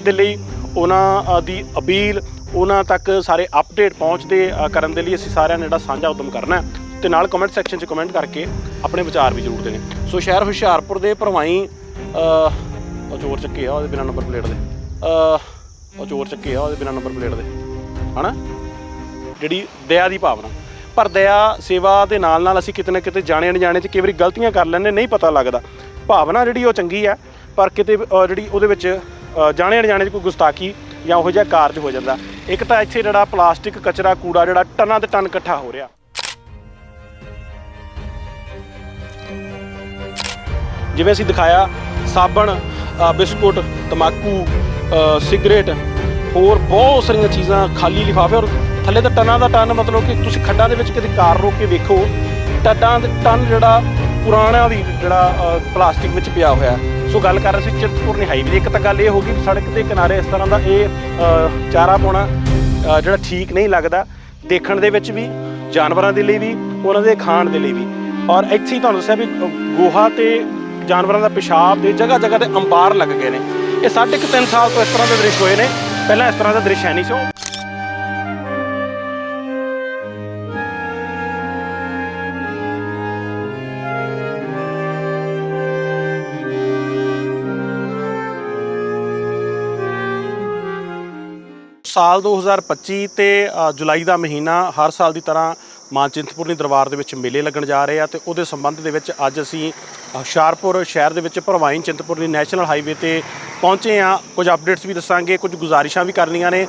ਦੇ ਲਈ ਉਹਨਾਂ ਦੀ ਅਪੀਲ ਉਹਨਾਂ ਤੱਕ ਸਾਰੇ ਅਪਡੇਟ ਪਹੁੰਚਦੇ ਕਰਨ ਦੇ ਲਈ ਅਸੀਂ ਸਾਰਿਆਂ ਨੇ ਜਿਹੜਾ ਸਾਂਝਾ ਉਦਮ ਕਰਨਾ ਹੈ ਤੇ ਨਾਲ ਕਮੈਂਟ ਸੈਕਸ਼ਨ 'ਚ ਕਮੈਂਟ ਕਰਕੇ ਆਪਣੇ ਵਿਚਾਰ ਵੀ ਜ਼ਰੂਰ ਦੇਣੇ। ਸੋ ਸ਼ਹਿਰ ਹੁਸ਼ਿਆਰਪੁਰ ਦੇ ਭਰਵਾਈ ਅ, ਉਹ ਚੋਰ ਚੱਕੇ ਆ ਉਹਦੇ ਬਿਨਾਂ ਨੰਬਰ ਪਲੇਟ ਦੇ। ਉਹ ਚੋਰ ਚੱਕੇ ਆ ਉਹਦੇ ਬਿਨਾਂ ਨੰਬਰ ਪਲੇਟ ਦੇ। ਹਨਾ? ਜਿਹੜੀ ਦਇਆ ਦੀ ਭਾਵਨਾ। ਪਰ ਦਇਆ ਸੇਵਾ ਦੇ ਨਾਲ ਨਾਲ ਅਸੀਂ ਕਿਤੇ ਨਾ ਕਿਤੇ ਜਾਣੇ ਅਣਜਾਣੇ 'ਚ ਕਈ ਵਾਰੀ ਗਲਤੀਆਂ ਕਰ ਲੈਂਦੇ ਨਹੀਂ ਪਤਾ ਲੱਗਦਾ। ਭਾਵਨਾ ਜਿਹੜੀ ਉਹ ਚੰਗੀ ਆ ਪਰ ਕਿਤੇ ਜਿਹੜੀ ਉਹਦੇ ਵਿੱਚ ਜਾਣੇ ਅਣਜਾਣੇ 'ਚ ਕੋਈ ਗੁਸਤਾਖੀ ਜਾਂ ਉਹੋ ਜਿਹਾ ਕਾਰਜ ਹੋ ਜਾਂਦਾ। ਇੱਕ ਤਾਂ ਇੱਥੇ ਜਿਹੜਾ ਪਲਾਸਟਿਕ ਕਚਰਾ ਕੂੜਾ ਜਿਹੜਾ ਟਨਾਂ ਤੇ ਟਨ ਇਕੱਠਾ ਹੋ ਰਿਹਾ। ਜਿਵੇਂ ਅਸੀਂ ਦਿਖਾਇਆ ਸਾਬਣ ਬਿਸਕੁਟ ਤਮਾਕੂ ਅ, ਸਿਗਰਟ ਹੋਰ ਬਹੁਤ ਸਾਰੀਆਂ ਚੀਜ਼ਾਂ ਖਾਲੀ ਲਿਫਾਫੇ ਔਰ ਥੱਲੇ ਤਾਂ ਟਨਾਂ ਦਾ ਟਨ ਮਤਲਬ ਕਿ ਤੁਸੀਂ ਖੱਡਾਂ ਦੇ ਵਿੱਚ ਕਿਤੇ ਕਾਰ ਰੋਕ ਕੇ ਵੇਖੋ ਟੱਡਾਂ ਦੇ ਟਨ ਜਿਹੜਾ ਪੁਰਾਣਾ ਵੀ ਜਿਹੜਾ ਪਲਾਸਟਿਕ ਵਿੱਚ ਪਿਆ ਹੋਇਆ। ਸੋ ਗੱਲ ਕਰ ਰਹੇ ਸੀ ਚਿੰਤਪੁਰਨੀ ਹਾਈਵੇ ਦੀ। ਇੱਕ ਤਾਂ ਗੱਲ ਇਹ ਹੋ ਗਈ ਵੀ ਸੜਕ ਦੇ ਕਿਨਾਰੇ ਇਸ ਤਰ੍ਹਾਂ ਦਾ ਇਹ ਚਾਰਾ ਪਾਉਣਾ ਜਿਹੜਾ ਠੀਕ ਨਹੀਂ ਲੱਗਦਾ, ਦੇਖਣ ਦੇ ਵਿੱਚ ਵੀ, ਜਾਨਵਰਾਂ ਦੇ ਲਈ ਵੀ, ਉਹਨਾਂ ਦੇ ਖਾਣ ਦੇ ਲਈ ਵੀ। ਔਰ ਇੱਥੇ ਹੀ ਤੁਹਾਨੂੰ ਦੱਸਿਆ ਵੀ ਗੋਹਾ ਤੇ ਜਾਨਵਰਾਂ ਦਾ ਪਿਸ਼ਾਬ ਦੇ ਜਗ੍ਹਾ ਜਗ੍ਹਾ ਤੇ ਅੰਬਾਰ ਲੱਗ ਗਏ ਨੇ। ਇਹ ਸਾਢੇ ਕੁ ਤਿੰਨ ਸਾਲ ਤੋਂ ਇਸ ਤਰ੍ਹਾਂ ਦੇ ਦ੍ਰਿਸ਼ ਹੋਏ ਨੇ। ਪਹਿਲਾਂ ਇਸ ਤਰ੍ਹਾਂ ਦਾ ਦ੍ਰਿਸ਼ ਹੈ ਨਹੀਂ ਸੀ। ਸਾਲ 2025 ਤੇ ਅ, ਜੁਲਾਈ ਦਾ ਮਹੀਨਾ ਹਰ ਸਾਲ ਦੀ ਤਰ੍ਹਾਂ ਮਾਂ ਚਿੰਤਪੁਰਨੀ ਦਰਬਾਰ ਦੇ ਵਿੱਚ ਮੇਲੇ ਲੱਗਣ ਜਾ ਰਹੇ ਆ ਤੇ ਉਹਦੇ ਸੰਬੰਧ ਦੇ ਵਿੱਚ ਅੱਜ ਅਸੀਂ ਹੁਸ਼ਿਆਰਪੁਰ ਸ਼ਹਿਰ ਦੇ ਵਿੱਚ ਭਰਵਾਈ ਚਿੰਤਪੁਰਨੀ ਨੈਸ਼ਨਲ ਹਾਈਵੇ ਤੇ ਪਹੁੰਚੇ ਆ। ਕੁਝ ਅਪਡੇਟਸ ਵੀ ਦੱਸਾਂਗੇ ਕੁਝ ਗੁਜ਼ਾਰਿਸ਼ਾਂ ਵੀ ਕਰਨੀਆਂ ਨੇ।